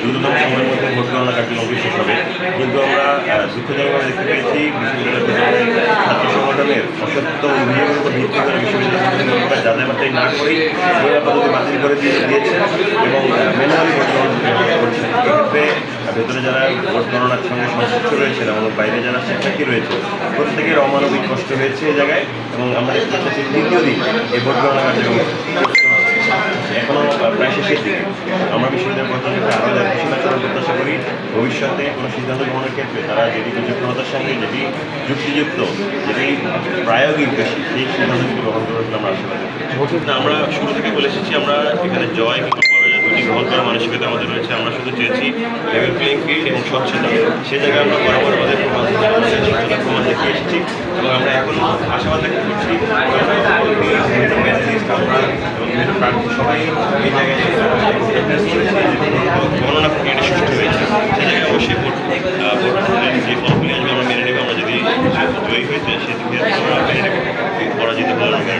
দ্রুততম সময়ের মধ্যে ভোট গণনা কার্যক্রম শেষ হবে। কিন্তু আমরা দুঃখজনকভাবে দেখতে পেয়েছি, বিশ্ববিদ্যালয়ের ছাত্র সংগঠনের অসত্য অভিযোগের উপর ভিত্তি করে বিশ্ববিদ্যালয় যাচাই না করেই পদ্ধতি বাতিল করে দিয়ে দিয়েছে এবং ম্যানুয়ালি ভোট গণনা ভেতরে যারা ভোট গণনার সঙ্গে সংশ্লিষ্ট রয়েছে এবং বাইরে যারা শিক্ষার্থী রয়েছে, প্রত্যেকের অমানবিক কষ্ট হয়েছে এই জায়গায় এবং আমরা দেখতে পাচ্ছি তৃতীয় দিন এই ভোট গণনা কার্যক্রম আরও দায়িত্বশীল প্রত্যাশা করি ভবিষ্যতে কোনো সিদ্ধান্ত গ্রহণের ক্ষেত্রে তারা যেটি বিচক্ষণতার সঙ্গে যেটি যুক্তিযুক্ত যেটি প্রায়োগিক বেশি সেই সিদ্ধান্তগুলো গ্রহণ করবে বলে আমরা আশাবাদী আমরা শুরু থেকে বলে এসেছি আমরা এখানে জয় কিংবা পরাজয় দুটি গ্রহণ করার মানসিকতা আমাদের রয়েছে আমরা শুধু চেয়েছি লেভেল প্লেইং ফিল্ড এবং স্বচ্ছতা। সে জায়গায় আমরা বরাবর আমাদের প্রমাণ দেখিয়ে এসেছি এবং আমরা এখন আশাবাদ ব্যক্ত করছি আমরা এবং বিভিন্ন প্রার্থী সবাই এই জায়গায় গণনা প্রক্রিয়াটি সুষ্ঠু হয়েছে। সে জায়গায় অবশ্যই ভোট যে ফলগুলি আসবে আমরা মেনে নেব, আমরা যদি জয়ী হয়েছে সেদিকে আমরা মেনে নেব। পরাজিত হলে আমরা